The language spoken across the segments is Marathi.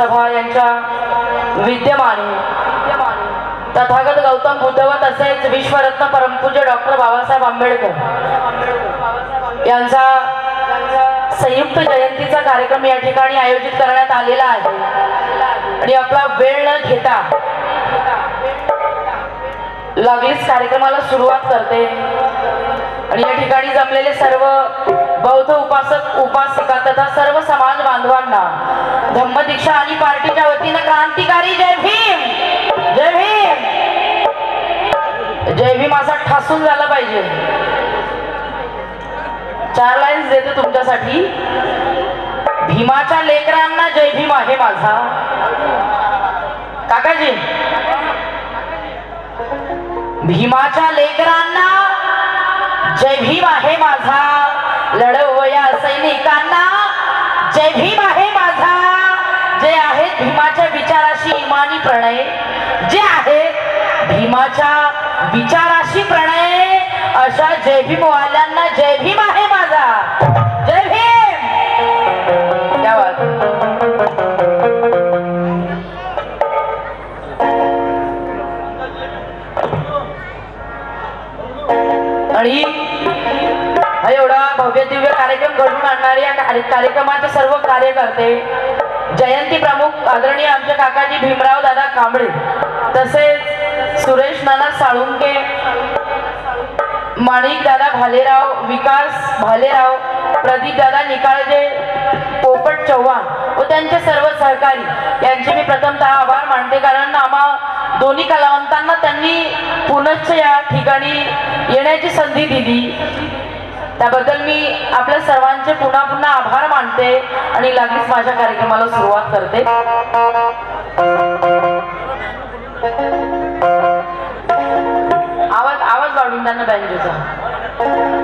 सभा यांच्या विद्यमाने तथागत गौतम बुद्ध व तसेच विश्वरत्न परमपूज्य डॉक्टर बाबासाहेब आंबेडकर यांचा संयुक्त जयंतीचा कार्यक्रम या ठिकाणी आयोजित करण्यात आलेला आहे. आणि आपला वेळ न घेता लागलीच कार्यक्रमाला सुरुवात करते. आणि या ठिकाणी जमलेले सर्व बौद्ध उपासक उपासिका तथा सर्व समाज बांधवांना धम्मदीक्षा आणि पार्टीच्या वतीनं क्रांतिकारी जय भीम! जय भीम! जय भीम असा ठासून झाला पाहिजे. चार लाईन्स देते तुमच्यासाठी. भीमाच्या लेकरांना जय भीम आहे माझा. काकाजी. भीमाच्या लेकरांना जय भीम आहे माझा. लढवया सैनिकांना. जय भीम आहे माझा. जे आहेत भीमाच्या विचाराशी इमानी प्रणय. जे आहेत भीमाच्या विचाराशी प्रणय. अशा जय भीम वाल्यांना जय भीम आहे माझा. जय भीम. आणि भव्य दिव्य कार्यक्रम घडवून आणणारे या कार्य- कार्यक्रमाचे सर्व कार्यकर्ते जयंती प्रमुख आदरणीय आमचे काकाजी भीमराव दादा कांबळे तसेच सुरेश नाना साळुंके माणिक दादा भालेराव विकास भालेराव प्रदीप दादा निकाळजे पोपट चव्हाण व त्यांचे सर्व सहकारी यांचे मी प्रथमतः आभार मानते. कारण आम्हा दोन्ही कलावंतांना त्यांनी पुनश्च या ठिकाणी येण्याची संधी दिली. त्याबद्दल मी आपल्या सर्वांचे पुन्हा पुन्हा आभार मानते आणि लागलीच माझ्या कार्यक्रमाला सुरुवात करते. आवाज आवाज वाढून त्यांना बँजोचा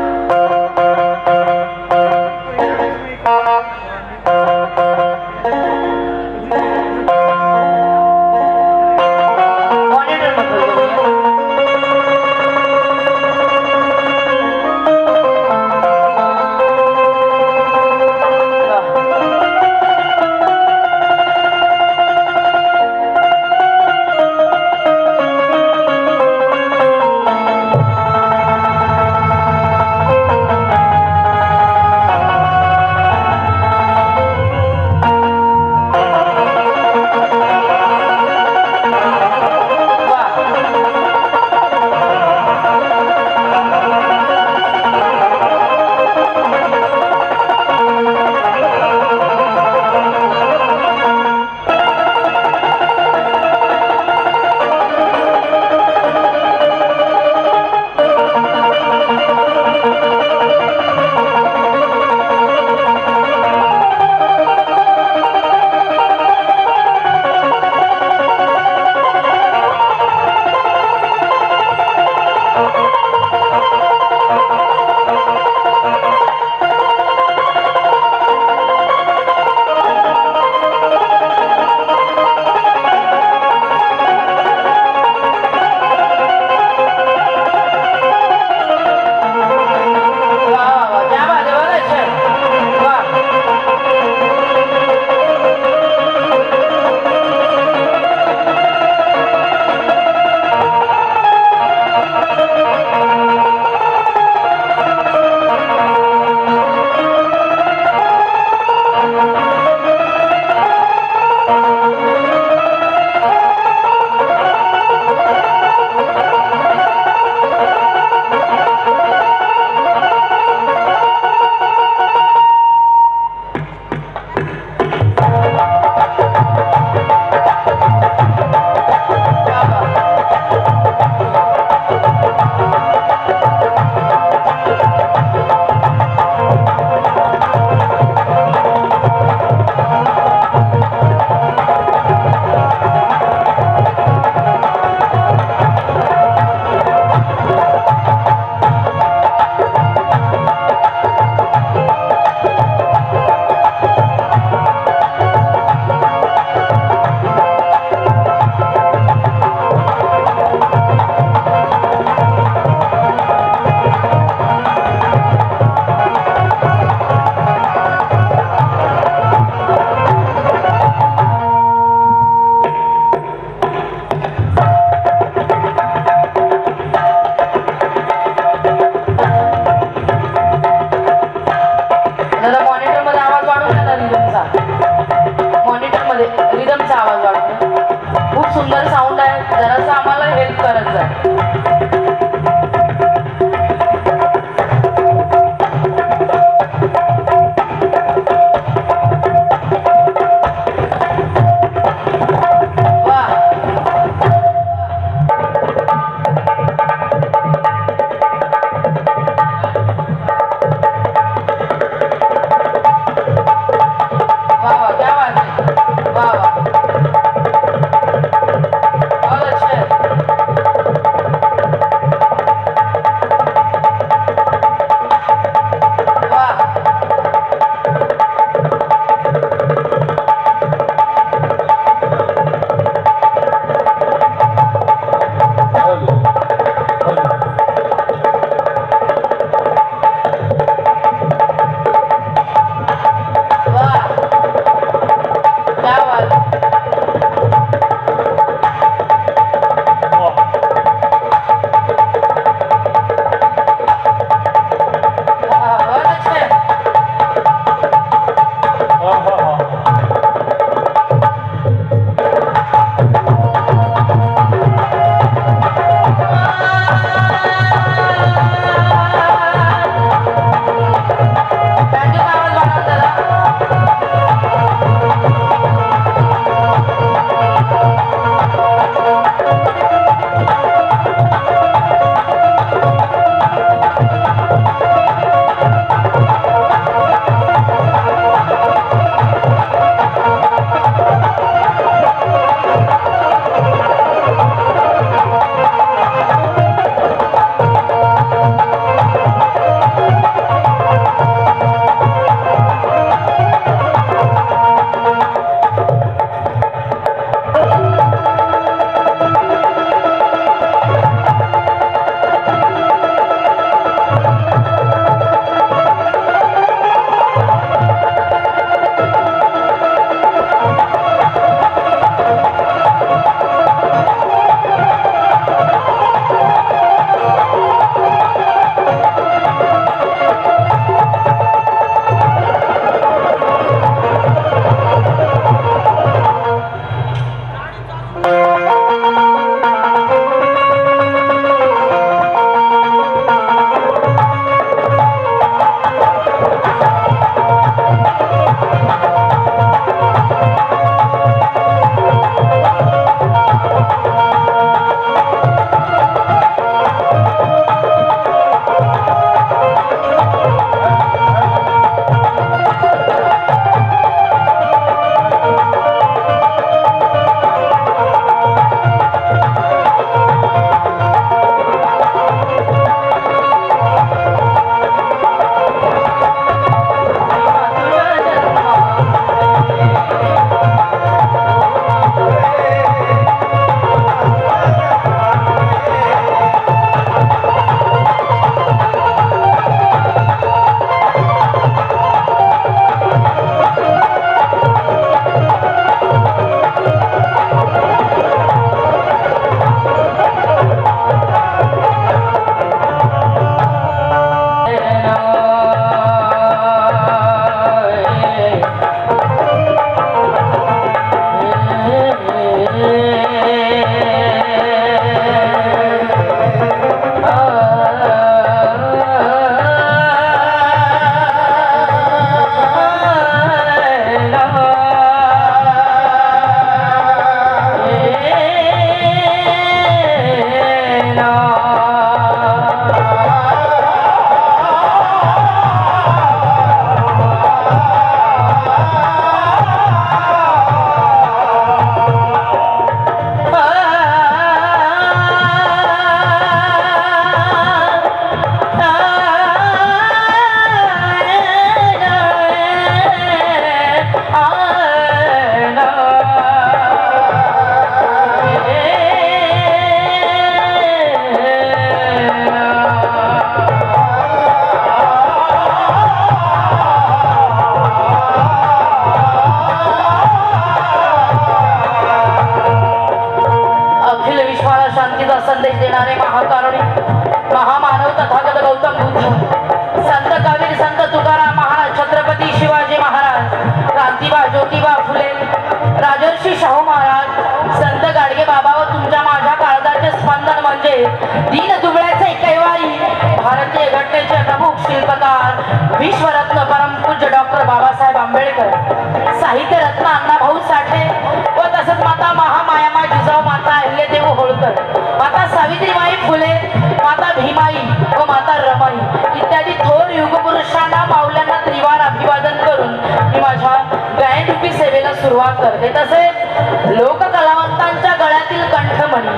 तसेच लोककलावंतांच्या गळ्यातील कंठमणी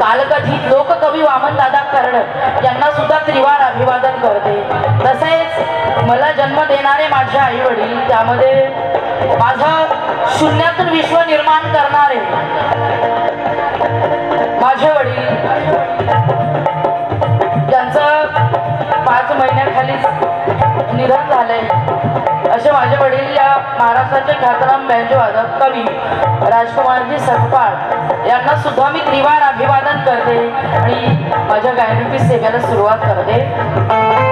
कालकथित लोककवी वामनदादा कर्णक यांना सुद्धा त्रिवार अभिवादन करते. तसेच मला जन्म देणारे माझे आई वडील त्यामध्ये माझं शून्यातून विश्व निर्माण करणारे माझे वडील ज्यांचं पाच महिन्याखालीच निधन झालंय. असे माझे वडील या महाराष्ट्राचे ख्यातनाम बँजो वादक कवी राजकुमारजी सतपाळ यांना सुद्धा मी त्रिवार अभिवादन करते आणि माझ्या गायनरूपी सेवेला सुरुवात करते.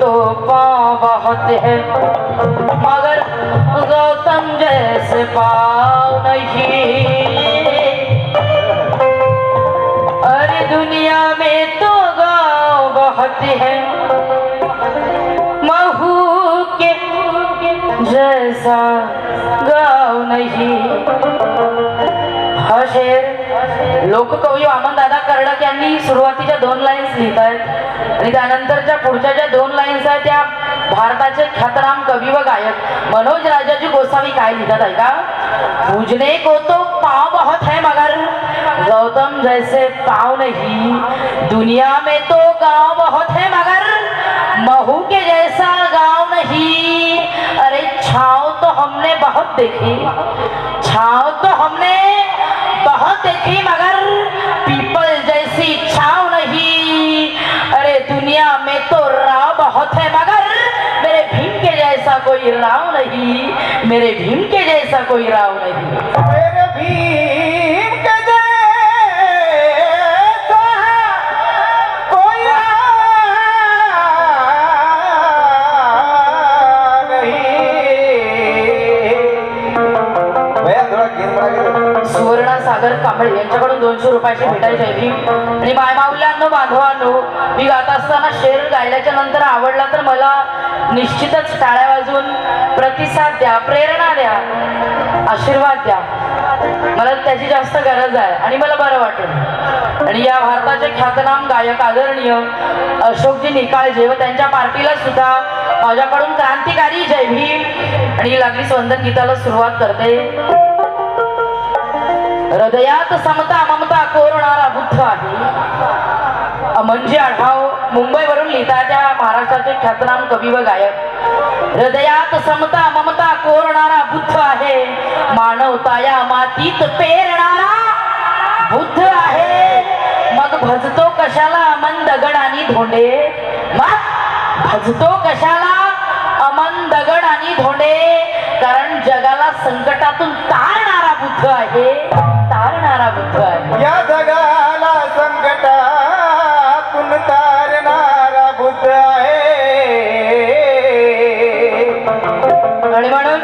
तो पाँव बहुत है, मगर गौतम जैसे पाव नहीं। अरे दुनिया में तो गाँव बहुत है, महू के जैसा गाँव नहीं। हा शेर लोककवी वामनदादा कर्डक यांनी सुरुवातीच्या दोन लाईन्स लिहित आणि त्यानंतरच्या पुढच्या ज्या दोन लाईन्स आहेत, त्या भारताचे ख्यातनाम कवी व गायक मनोज राजाजी गोसावी काय लिहितात आहे पूजने को तो पाव बहुत है मगर, गौतम जैसे पाव नहीं। दुनिया में तो गाँव बहुत है मगर, महू के जैसा गाँव नहीं। अरे छाव तो हमने बहुत देखी। छाव तो हमने बहुत देखी मगर? पीपल जैसी छाव नहीं। अरे दुनिया में तो राव बहुत है मगर। मेरे भीम के जैसा कोई राव नहीं। मेरे भीम के जैसा कोई राव नहीं। सागर कांबळे यांच्याकडून दोनशे रुपयाची भेटायची आहे. आणि मायमाऊल्यांनो बांधवांनो मी गात असताना शेर गायल्याच्या नंतर आवडला तर मला निश्चितच टाळ्या वाजवून प्रतिसाद द्या प्रेरणा द्या आशीर्वाद द्या. मला त्याची जास्त गरज आहे आणि मला बरं वाटेल. आणि या भारताचे ख्यातनाम गायक आदरणीय अशोकजी निकाळजे व त्यांच्या पार्टीला सुद्धा माझ्याकडून क्रांतिकारी जय भीम. आणि लागलीच वंदन गीताला सुरुवात करते. हृदयात समता ममता कोरणारा बुद्ध आहे. म्हणजे आढाव मुंबईवरून लिहितात त्या महाराष्ट्राचे ख्यातनाम कवी व गायक. हृदयात समता ममता कोरणारा बुद्ध आहे. मानवता या मातीत पेरणारा बुद्ध आहे. मग भजतो कशाला अमन दगड आणि धोंडे? मग भजतो कशाला अमन दगड आणि धोंडे? कारण जग संकटातून तारणारा बुद्ध आहे. तारणारा बुद्ध आहे. या जगाला संकटातून तारणारा बुद्ध आहे. आणि म्हणून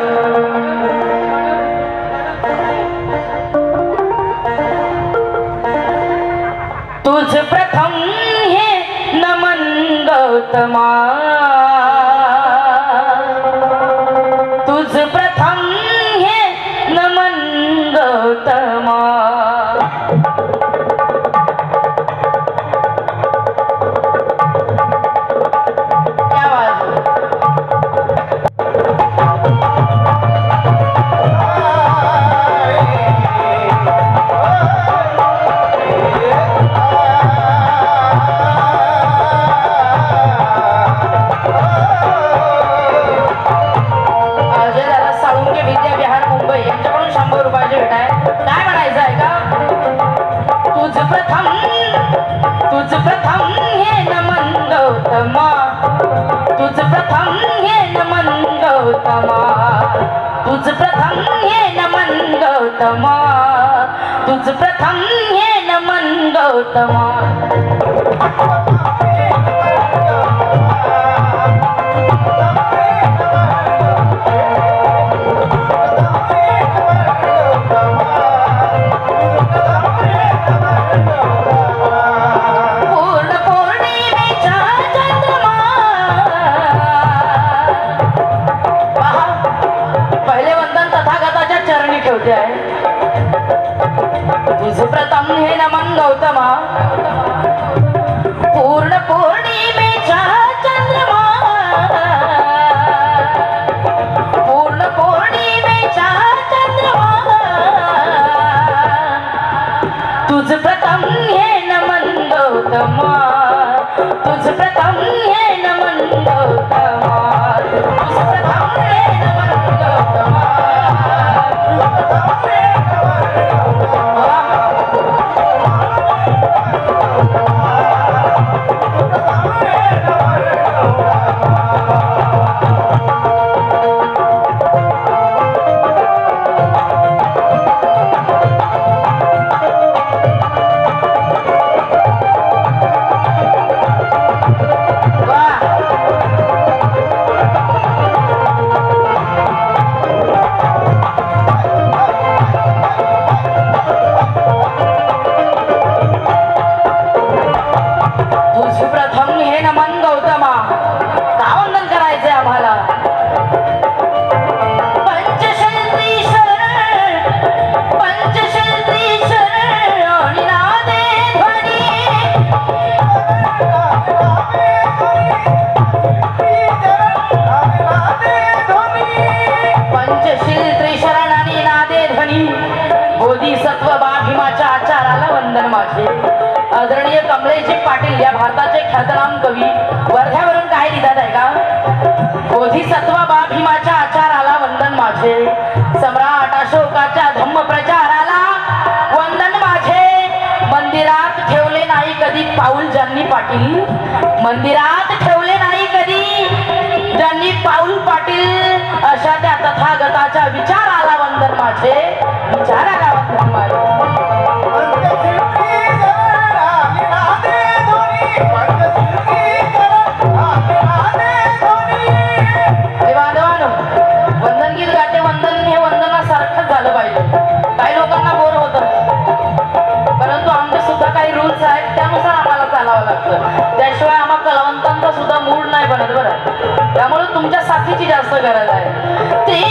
तुझ प्रथम हे नमन गौतमा सम्राट अशोकाच्या धम्म प्रचाराला वंदन माझे. मंदिरात ठेवले नाही कधी पाऊल ज्यांनी पाटील? मंदिरात ठेवले नाही कधी ज्यांनी पाऊल पाटील? अशा त्या तथागताच्या विचाराला वंदन माझे. विचाराला पण नाही बनत बरं. त्यामुळे तुमच्या साथीची जास्त गरज आहे. ती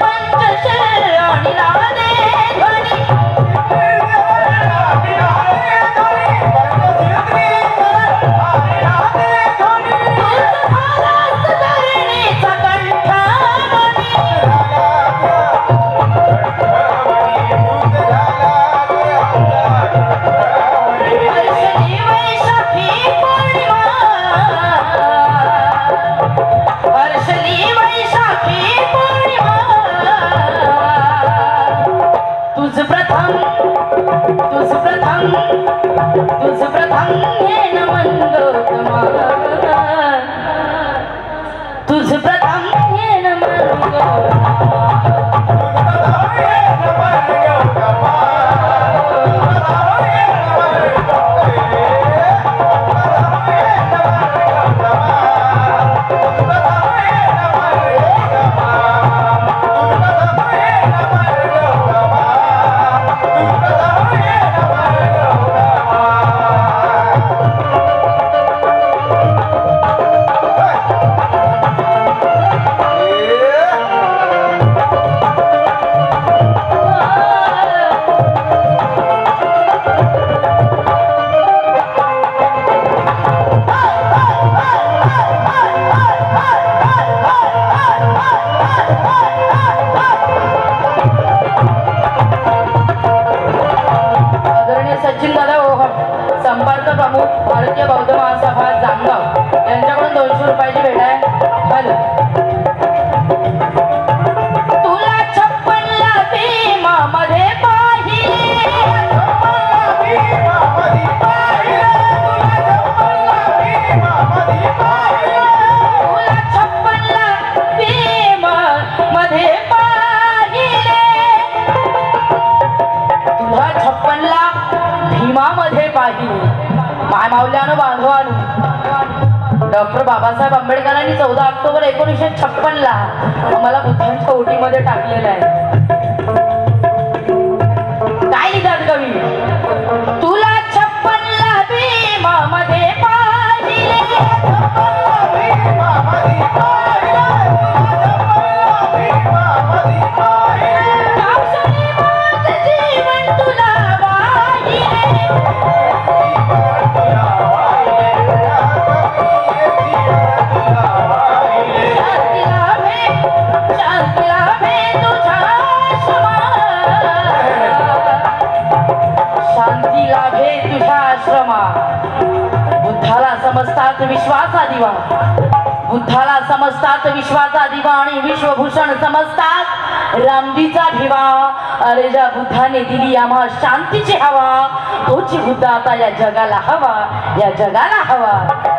पंचशर आणि मावल्यानं बांधवानं डॉक्टर बाबासाहेब आंबेडकरांनी चौदा ऑक्टोबर एकोणीसशे छप्पनला मला बुद्धांच्या ओटीमध्ये टाकलेलं आहे. काय लिहितात कवी तुला छप्पनला भीमामध्ये पाहिले लाभे आश्रमा बुद्धाला समजतात विश्वाचा दिवा. बुद्धाला समजतात विश्वाचा दिवा आणि विश्वभूषण समजतात रामजीचा ठेवा अरे ज्या बुद्धाने दिली आम्हा शांतीची हवा तोची बुद्ध आता या जगाला हवा या जगाला हवा.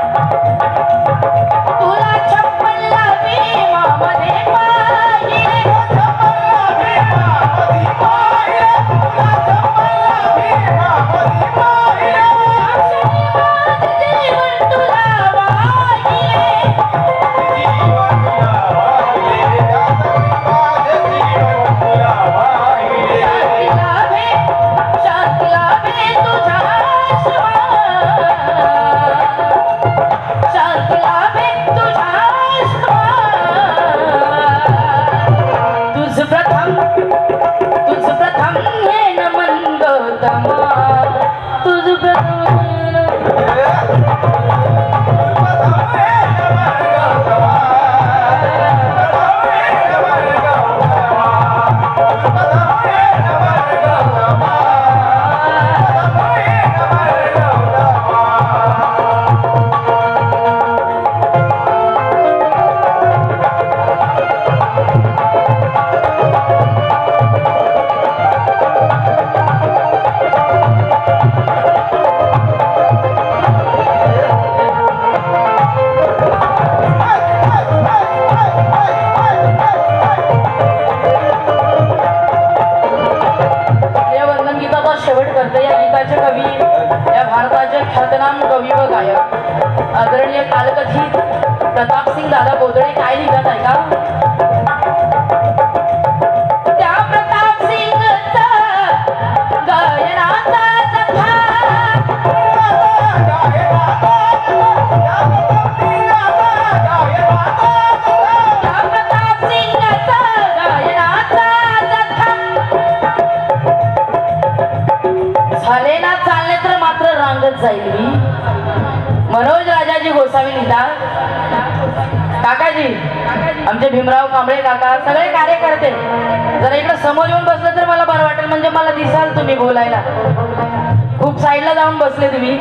आदरणीय प्रताप प्रतापसिंग दादा बोदडे काय लिहितात आहे का राजाजी काकाजी आमचे भीमराव कांबळे काका सगळे कार्यकर्ते जरा इकडे समोर येऊन बसलं तर मला बरं वाटेल म्हणजे मला दिसाल तुम्ही बोलायला. खूप साईडला जाऊन बसले तुम्ही.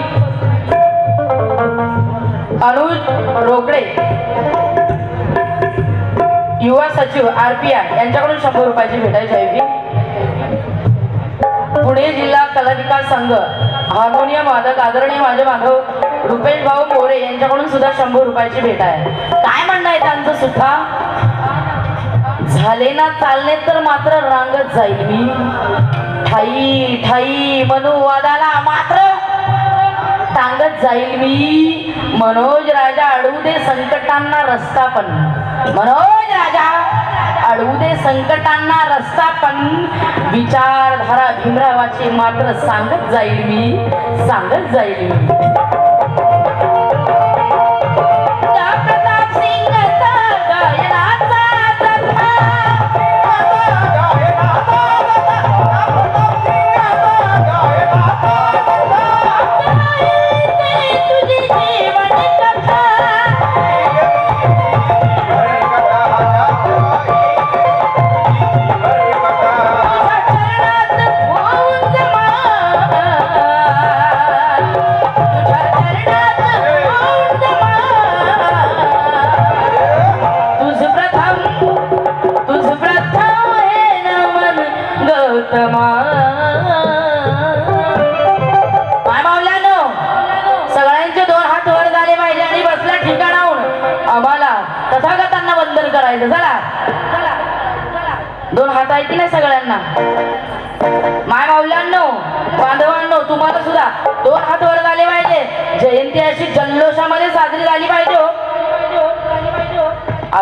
अनुज रोकडे युवा सचिव आर पी आय यांच्याकडून शंभर रुपयाची भेटायची आहे पुणे जिल्हा कला विकास संघ हार्मोनियम वादक आदरणीय माझे माधव रुपेश भाऊ मोरे यांच्याकडून सुद्धा शंभर रुपयाची भेट आहे. काय म्हणणं आहे त्यांचं सुद्धा? झाले ना चालले तर मात्र रांगत जाईल मी. ठाई ठाई मनुवादाला मात्र टांगत जाईल मी. मनोज राजा अडवू दे संकटांना रस्ता पण. मनोज राजा अडवू दे संकटांना रस्ता पण. विचारधारा भीमरावाची मात्र सांगत जाईल मी. सांगत जाईल मी.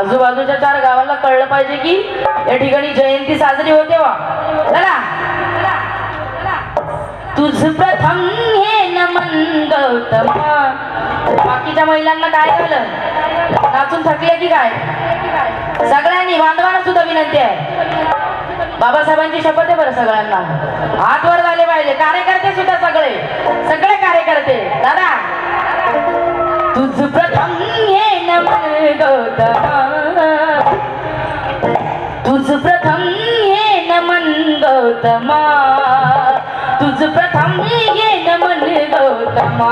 आजूबाजूच्या चार गावाला कळलं पाहिजे की या ठिकाणी जयंती साजरी होते वा चला. तुझ प्रथम हे नमन गौतम बाकीच्या महिलांना काय झालं? नाचून थकले की काय? सगळ्यांनी बांधवांना सुद्धा विनंती आहे. बाबासाहेबांची शपथ आहे बरं सगळ्यांना. हात वर झाले पाहिजे. कार्यकर्ते सुद्धा सगळे. सगळे कार्यकर्ते. दादा. तुझ प्रथम हे नमन तुझ प्रथम हे नमन गौतमा तुझ प्रथम ये न मन गौतमा